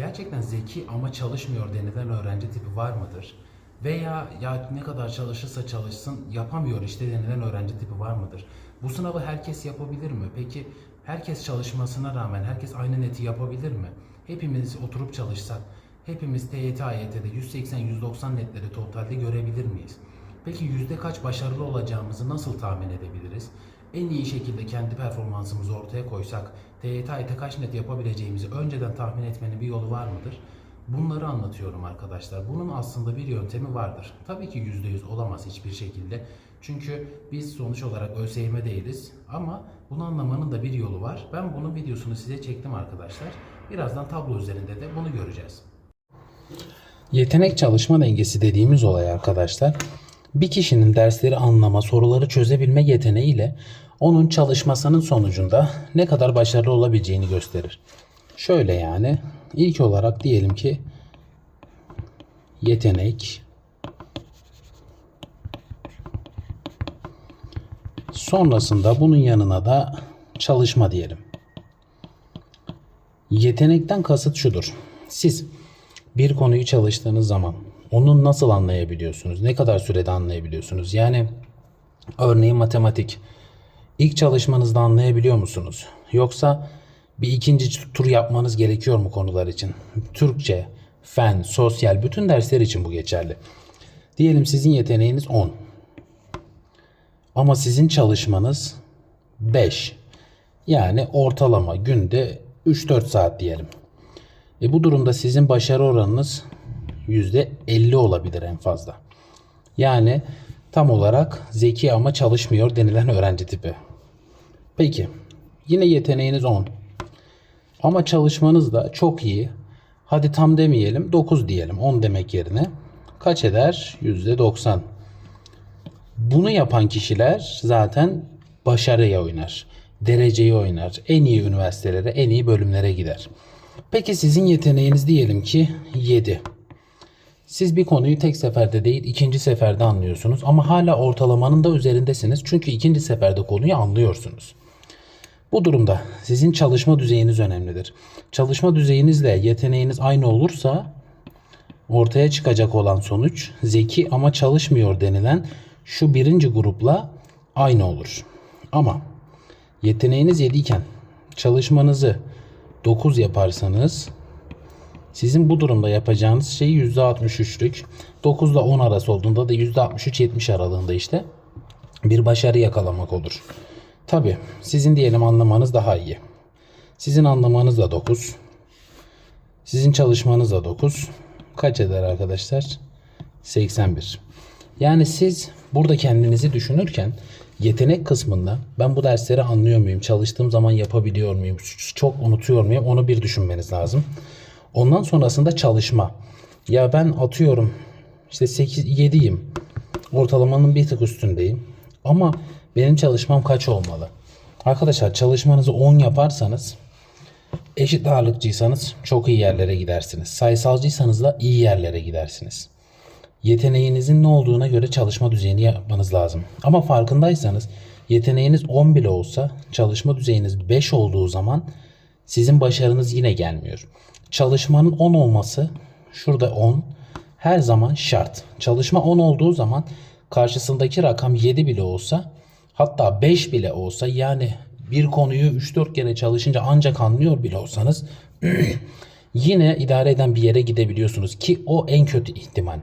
Gerçekten zeki ama çalışmıyor denilen öğrenci tipi var mıdır? Veya ya ne kadar çalışırsa çalışsın yapamıyor işte denilen öğrenci tipi var mıdır? Bu sınavı herkes yapabilir mi? Peki herkes çalışmasına rağmen herkes aynı neti yapabilir mi? Hepimiz oturup çalışsak, hepimiz TYT AYT'de 180-190 netleri totalde görebilir miyiz? Peki yüzde kaç başarılı olacağımızı nasıl tahmin edebiliriz? En iyi şekilde kendi performansımızı ortaya koysak TYT AYT kaç net yapabileceğimizi önceden tahmin etmenin bir yolu var mıdır? Bunları anlatıyorum arkadaşlar. Bunun aslında bir yöntemi vardır. Tabii ki %100 olamaz hiçbir şekilde. Çünkü biz sonuç olarak ÖSYM değiliz. Ama bunu anlamanın da bir yolu var. Ben bunun videosunu size çektim arkadaşlar. Birazdan tablo üzerinde de bunu göreceğiz. Yetenek çalışma dengesi dediğimiz olay arkadaşlar bir kişinin dersleri anlama, soruları çözebilme yeteneğiyle onun çalışmasının sonucunda ne kadar başarılı olabileceğini gösterir. Şöyle yani ilk olarak diyelim ki yetenek sonrasında bunun yanına da çalışma diyelim. Yetenekten kasıt şudur. Siz bir konuyu çalıştığınız zaman onu nasıl anlayabiliyorsunuz? Ne kadar sürede anlayabiliyorsunuz? Yani örneğin matematik. İlk çalışmanızda anlayabiliyor musunuz? Yoksa bir ikinci tur yapmanız gerekiyor mu konular için? Türkçe, fen, sosyal bütün dersler için bu geçerli. Diyelim sizin yeteneğiniz 10. Ama sizin çalışmanız 5. Yani ortalama günde 3-4 saat diyelim. E bu durumda sizin başarı oranınız %50 olabilir en fazla. Yani tam olarak zeki ama çalışmıyor denilen öğrenci tipi. Peki yine yeteneğiniz 10. Ama çalışmanız da çok iyi. Hadi tam demeyelim 9 diyelim 10 demek yerine. Kaç eder? %90. Bunu yapan kişiler zaten başarıya oynar. Dereceyi oynar. En iyi üniversitelere, en iyi bölümlere gider. Peki sizin yeteneğiniz diyelim ki 7. Siz bir konuyu tek seferde değil ikinci seferde anlıyorsunuz ama hala ortalamanın da üzerindesiniz çünkü ikinci seferde konuyu anlıyorsunuz. Bu durumda sizin çalışma düzeyiniz önemlidir. Çalışma düzeyinizle yeteneğiniz aynı olursa ortaya çıkacak olan sonuç zeki ama çalışmıyor denilen şu birinci grupla aynı olur. Ama yeteneğiniz 7 iken çalışmanızı 9 yaparsanız sizin bu durumda yapacağınız şey %63'lük. 9 ile 10 arası olduğunda da %63-70 aralığında işte bir başarı yakalamak olur. Tabi sizin diyelim anlamanız daha iyi. Sizin anlamanız da 9. Sizin çalışmanız da 9. Kaç eder arkadaşlar? 81. Yani siz burada kendinizi düşünürken yetenek kısmında ben bu dersleri anlıyor muyum? Çalıştığım zaman yapabiliyor muyum? Çok unutuyor muyum? Onu bir düşünmeniz lazım. Ondan sonrasında çalışma. Ya ben atıyorum işte 8 7'yim. Ortalamanın bir tık üstündeyim. Ama benim çalışmam kaç olmalı? Arkadaşlar çalışmanızı 10 yaparsanız eşit ağırlıkçıysanız çok iyi yerlere gidersiniz. Sayısalcıysanız da iyi yerlere gidersiniz. Yeteneğinizin ne olduğuna göre çalışma düzeyini yapmanız lazım. Ama farkındaysanız yeteneğiniz 10 bile olsa çalışma düzeyiniz 5 olduğu zaman sizin başarınız yine gelmiyor. Çalışmanın 10 olması şurada 10 her zaman şart. Çalışma 10 olduğu zaman karşısındaki rakam 7 bile olsa hatta 5 bile olsa yani bir konuyu 3-4 kere çalışınca ancak anlıyor bile olsanız yine idare eden bir yere gidebiliyorsunuz ki o en kötü ihtimal.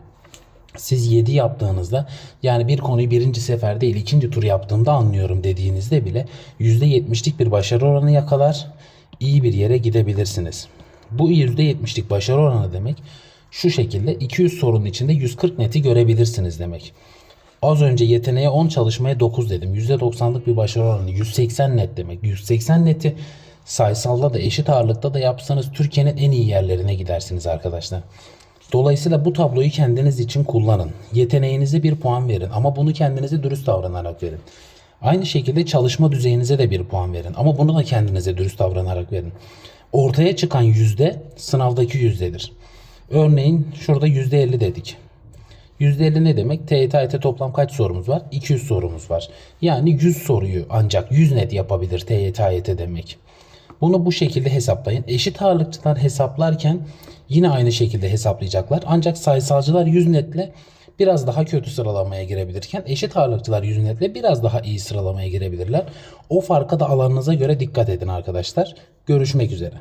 Siz 7 yaptığınızda yani bir konuyu birinci sefer değil ikinci tur yaptığımda anlıyorum dediğinizde bile %70'lik bir başarı oranı yakalar iyi bir yere gidebilirsiniz. Bu %70'lik başarı oranı demek şu şekilde 200 sorunun içinde 140 neti görebilirsiniz demek. Az önce yeteneğe 10 çalışmaya 9 dedim. %90'lık bir başarı oranı 180 net demek. 180 neti sayısalda da eşit ağırlıkta da yapsanız Türkiye'nin en iyi yerlerine gidersiniz arkadaşlar. Dolayısıyla bu tabloyu kendiniz için kullanın. Yeteneğinize bir puan verin ama bunu kendinize dürüst davranarak verin. Aynı şekilde çalışma düzeyinize de bir puan verin ama bunu da kendinize dürüst davranarak verin. Ortaya çıkan yüzde sınavdaki yüzdedir. Örneğin şurada yüzde 50 dedik. %50 ne demek? TYT AYT toplam kaç sorumuz var? 200 sorumuz var. Yani 100 soruyu ancak 100 net yapabilir TYT AYT demek. Bunu bu şekilde hesaplayın. Eşit ağırlıkçılar hesaplarken yine aynı şekilde hesaplayacaklar. Ancak sayısalcılar 100 netle biraz daha kötü sıralamaya girebilirken eşit ağırlıkçılar 100 netle biraz daha iyi sıralamaya girebilirler. O farka da alanınıza göre dikkat edin arkadaşlar. Görüşmek üzere.